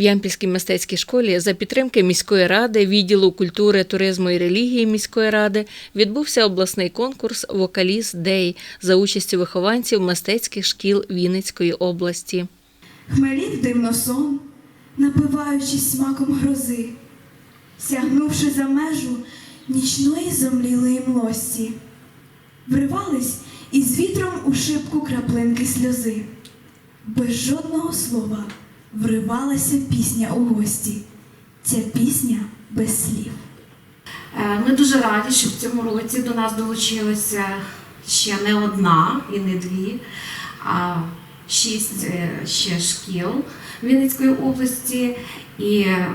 В Ямпільській мистецькій школі за підтримки міської ради, відділу культури, туризму і релігії міської ради відбувся обласний конкурс Вокаліст Дей за участю вихованців мистецьких шкіл Вінницької області. Хмелів дивно сон, напиваючись смаком грози, сягнувши за межу нічної зомлілої млості, вривались із вітром у шибку краплинки сльози. Без жодного слова вривалася пісня у гості. Ця пісня без слів. Е, Ми дуже раді, що в цьому році до нас долучилася ще не одна і не дві, а шість е, ще шкіл Вінницької області. І е,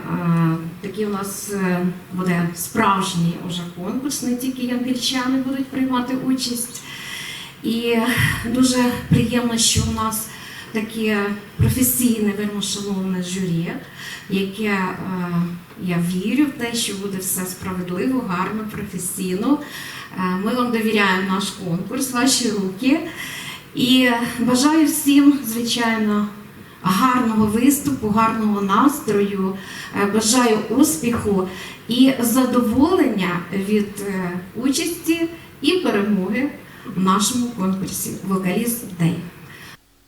такий у нас е, буде справжній уже конкурс, не тільки ямпільчани будуть приймати участь. І дуже приємно, що у нас таке професійне, вельми шановне журі, яке е, я вірю в те, що буде все справедливо, гарно, професійно. Е, ми вам довіряємо наш конкурс, ваші руки. І бажаю всім, звичайно, гарного виступу, гарного настрою, е, бажаю успіху і задоволення від участі і перемоги в нашому конкурсі Вокаліст Дей.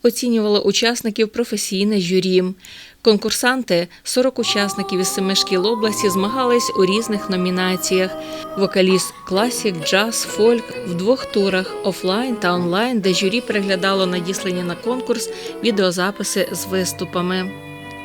Оцінювало учасників професійне журі. Конкурсанти, 40 учасників із семи шкіл області, змагались у різних номінаціях: вокаліст, класік, джаз, фольк в двох турах офлайн та онлайн, де журі переглядало надіслані на конкурс відеозаписи з виступами.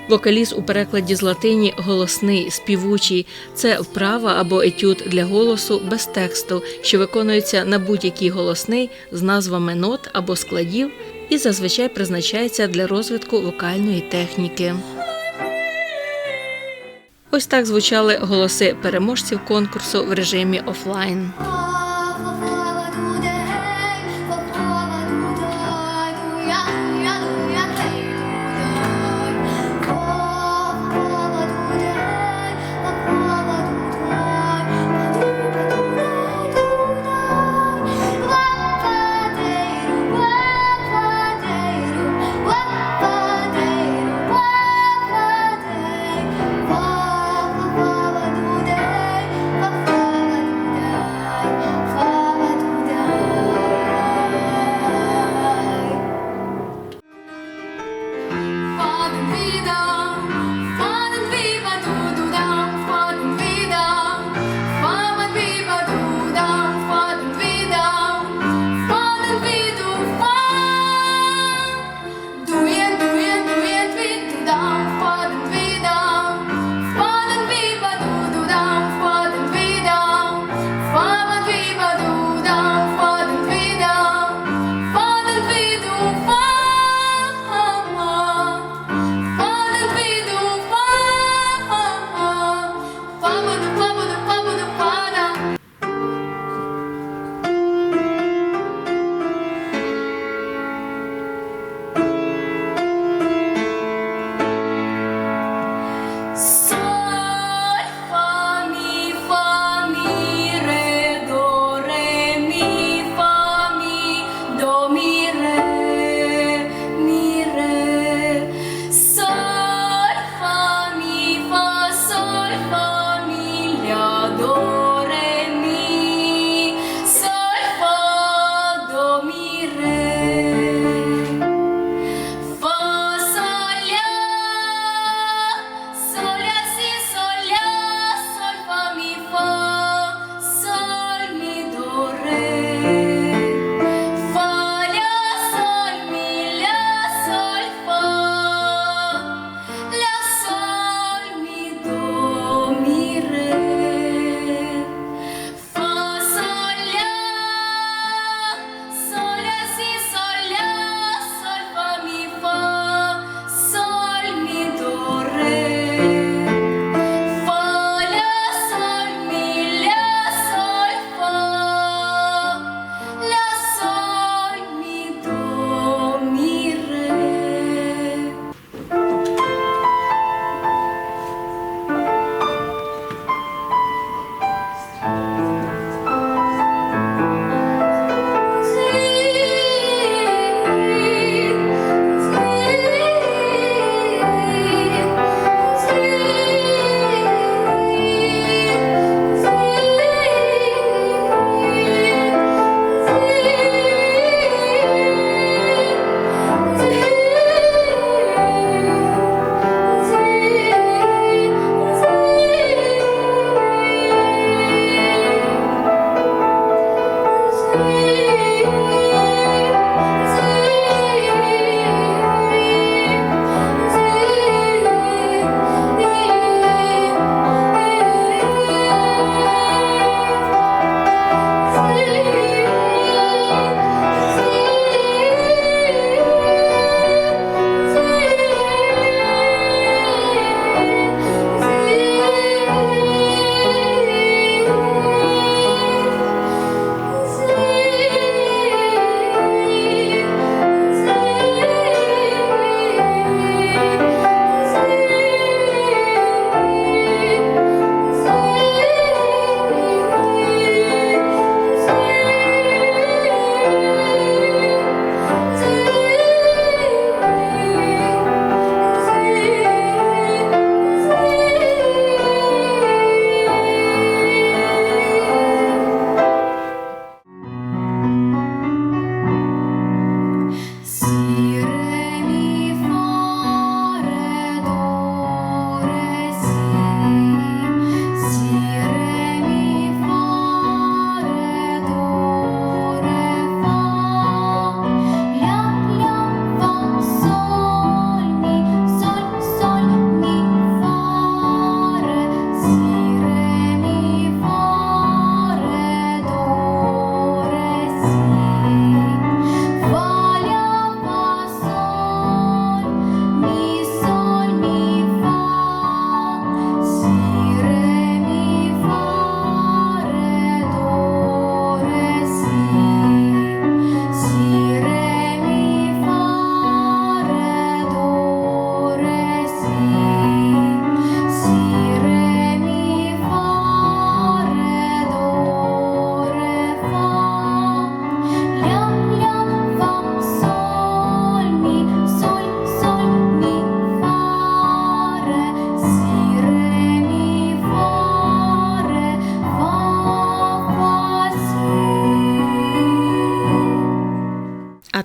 Вокаліст у перекладі з латині голосний, співучий це вправа або етюд для голосу без тексту, що виконується на будь-який голосний з назвами нот або складів і зазвичай призначається для розвитку вокальної техніки. Ось так звучали голоси переможців конкурсу в режимі офлайн.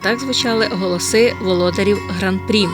Так звучали голоси володарів гран-прі.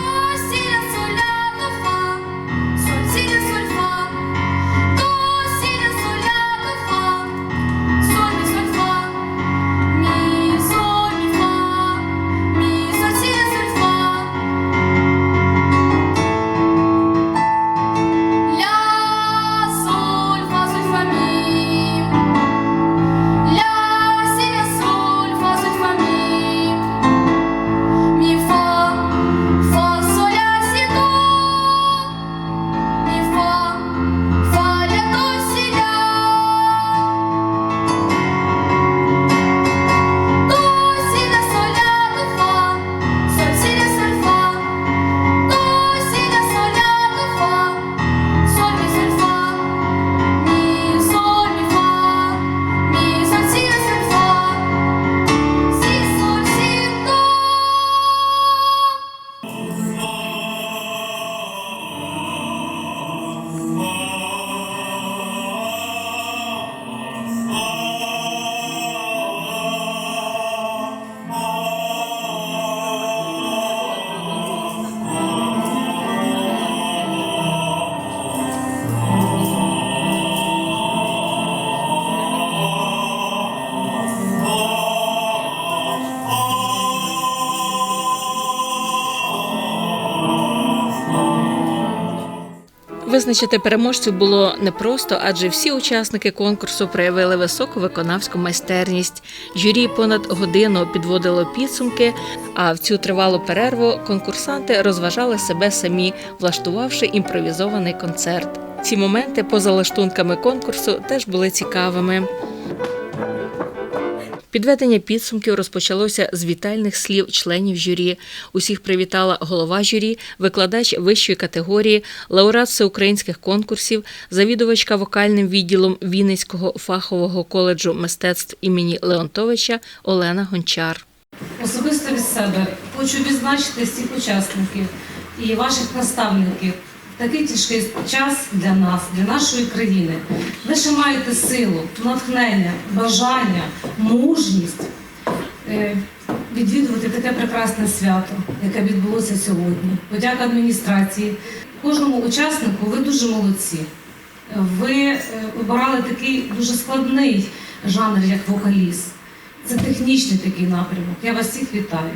Визначити переможців було непросто, адже всі учасники конкурсу проявили високу виконавську майстерність. Журі понад годину підводило підсумки. А в цю тривалу перерву конкурсанти розважали себе самі, влаштувавши імпровізований концерт. Ці моменти поза лаштунками конкурсу теж були цікавими. Підведення підсумків розпочалося з вітальних слів членів журі. Усіх привітала голова журі, викладач вищої категорії, лауреат всеукраїнських конкурсів, завідувачка вокальним відділом Вінницького фахового коледжу мистецтв імені Леонтовича Олена Гончар. Особисто від себе хочу відзначити всіх учасників і ваших наставників. Такий тяжкий час для нас, для нашої країни. Ви ще маєте силу, натхнення, бажання, мужність е, відвідувати таке прекрасне свято, яке відбулося сьогодні. Подяка адміністрації. Кожному учаснику ви дуже молодці. Ви е, обирали такий дуже складний жанр, як вокаліст. Це технічний такий напрямок. Я вас всіх вітаю.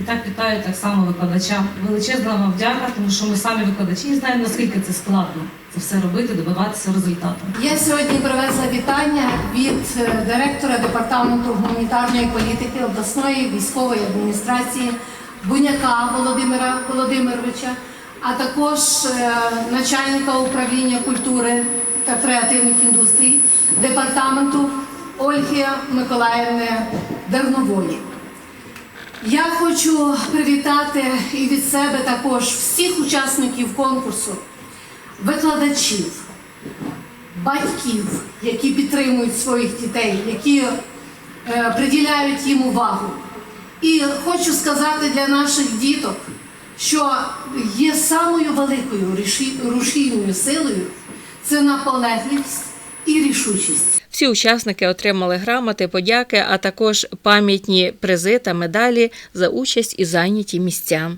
І так вітаю так само викладачам. Величезна вам вдяка, тому що ми самі викладачі і знаємо, наскільки це складно це все робити, добиватися результату. Я сьогодні привезла вітання від е, директора департаменту гуманітарної політики обласної військової адміністрації Буняка Володимира Володимировича, а також е, начальника управління культури та креативних індустрій департаменту Ольги Миколаївни Дернової. Я хочу привітати і від себе також всіх учасників конкурсу, викладачів, батьків, які підтримують своїх дітей, які е, приділяють їм увагу. І хочу сказати для наших діток, що є самою великою рушій- рушійною силою це наполегливість і рішучість. Всі учасники отримали грамоти, подяки, а також пам'ятні призи та медалі за участь і зайняті місця.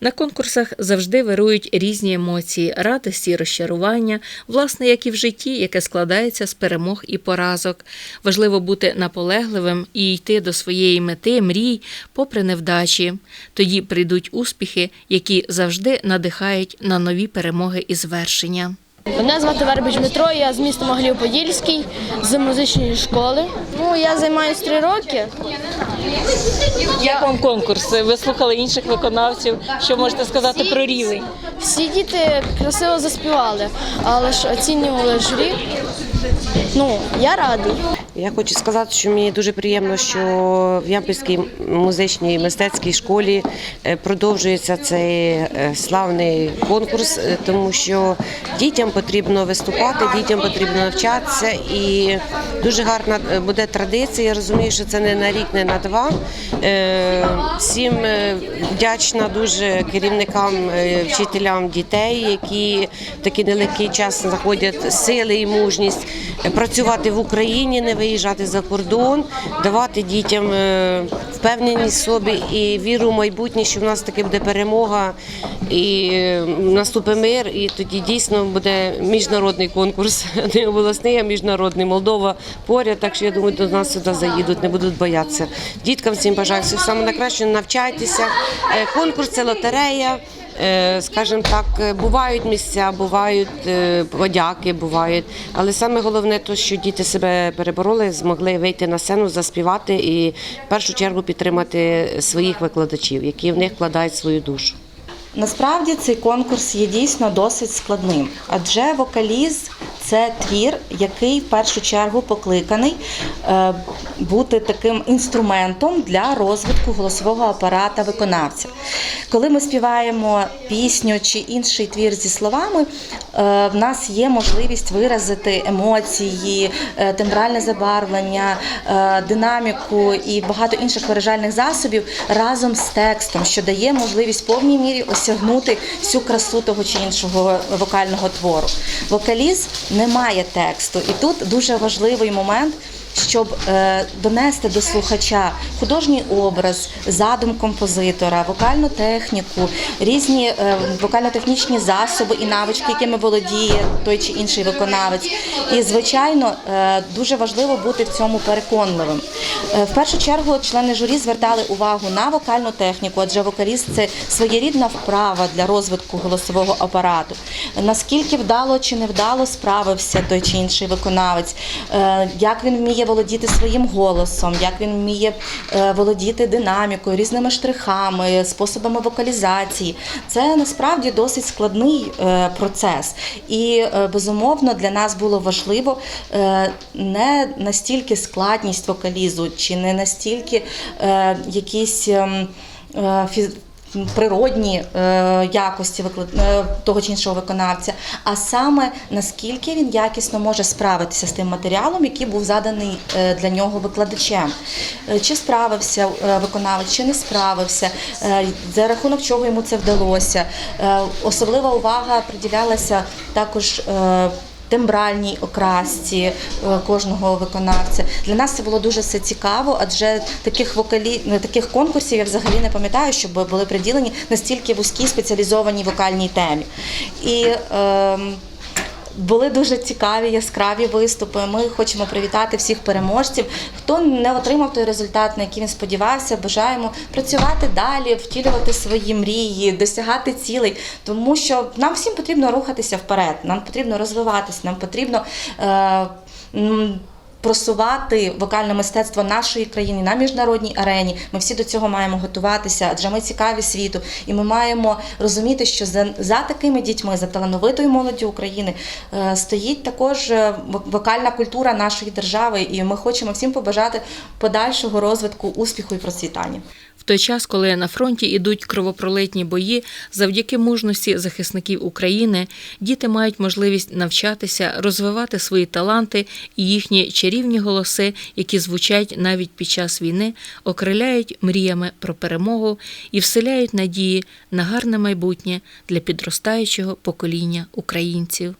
На конкурсах завжди вирують різні емоції, радості розчарування, власне, як і в житті, яке складається з перемог і поразок. Важливо бути наполегливим і йти до своєї мети, мрій, попри невдачі. Тоді прийдуть успіхи, які завжди надихають на нові перемоги і звершення. Мене звати Вербич Дмитро, я з міста Могилів-Подільський, з музичної школи. Ну, я займаюся три роки. Як вам конкурс? Ви слухали інших виконавців? Що можете сказати про рівень? Всі діти красиво заспівали, але ж оцінювали журі. Ну, я радий. Я хочу сказати, що мені дуже приємно, що в Ямпільській музичній мистецькій школі е, продовжується цей е, славний конкурс, е, тому що дітям потрібно виступати, дітям потрібно навчатися, і дуже гарна буде традиція. Я розумію, що це не на рік, не на два. Всім вдячна дуже керівникам, вчителям дітей, які в такий нелегкий час знаходять сили і мужність працювати в Україні, не виїжджати за кордон, давати дітям е, впевненість в собі і віру в майбутнє, що в нас таки буде перемога і е, наступить мир. І тоді дійсно буде міжнародний конкурс, не обласний, а міжнародний. Молдова поряд. Так що я думаю, до нас сюди заїдуть, не будуть боятися. Діткам всім бажаю всього саме найкраще, навчайтеся. Е, Конкурс це лотерея. Е, Скажімо так, е, бувають місця, бувають е, подяки, бувають. Але саме головне, то що діти себе перебороли, змогли вийти на сцену, заспівати і в першу чергу підтримати своїх викладачів, які в них вкладають свою душу. Насправді цей конкурс є дійсно досить складним, адже вокаліз це твір, який в першу чергу покликаний бути таким інструментом для розвитку голосового апарата виконавця. Коли ми співаємо пісню чи інший твір зі словами, е, в нас є можливість виразити емоції, е, тембральне забарвлення, е, динаміку і багато інших виражальних засобів разом з текстом, що дає можливість в повній мірі осягнути всю красу того чи іншого вокального твору. Вокаліз не має тексту, і тут дуже важливий момент. Щоб е, донести до слухача художній образ, задум композитора, вокальну техніку, різні е, вокально-технічні засоби і навички, якими володіє той чи інший виконавець. І, звичайно, е, дуже важливо бути в цьому переконливим. Е, в першу чергу члени журі звертали увагу на вокальну техніку, адже вокаліст це своєрідна вправа для розвитку голосового апарату. Наскільки вдало чи невдало справився той чи інший виконавець, як він вміє володіти своїм голосом, як він вміє володіти динамікою, різними штрихами, способами вокалізації. Це насправді досить складний е, процес. І е, безумовно для нас було важливо е, не настільки складність вокалізу, чи не настільки е, якісь. Природні е, якості е, того чи іншого виконавця, а саме наскільки він якісно може справитися з тим матеріалом, який був заданий е, для нього викладачем. Чи справився виконавець, чи не справився, за рахунок чого йому це вдалося. Особлива увага приділялася також. Е, Тембральній окрасці е, кожного виконавця для нас це було дуже все цікаво, адже таких вокалі ну, таких конкурсів я взагалі не пам'ятаю, щоб були приділені настільки вузькій спеціалізованій вокальній темі. І ем, були дуже цікаві, яскраві виступи. Ми хочемо привітати всіх переможців. Хто не отримав той результат, на який він сподівався, бажаємо працювати далі, втілювати свої мрії, досягати цілей, тому що нам всім потрібно рухатися вперед, нам потрібно розвиватися, нам потрібно. Е, Просувати вокальне мистецтво нашої країни на міжнародній арені. Ми всі до цього маємо готуватися, адже ми цікаві світу, і ми маємо розуміти, що за, за такими дітьми, за талановитою молоддю України е, стоїть також е, вокальна культура нашої держави, і ми хочемо всім побажати подальшого розвитку, успіху і процвітання. Той час, коли на фронті ідуть кровопролитні бої, завдяки мужності захисників України, діти мають можливість навчатися, розвивати свої таланти і їхні чарівні голоси, які звучать навіть під час війни, окриляють мріями про перемогу і вселяють надії на гарне майбутнє для підростаючого покоління українців.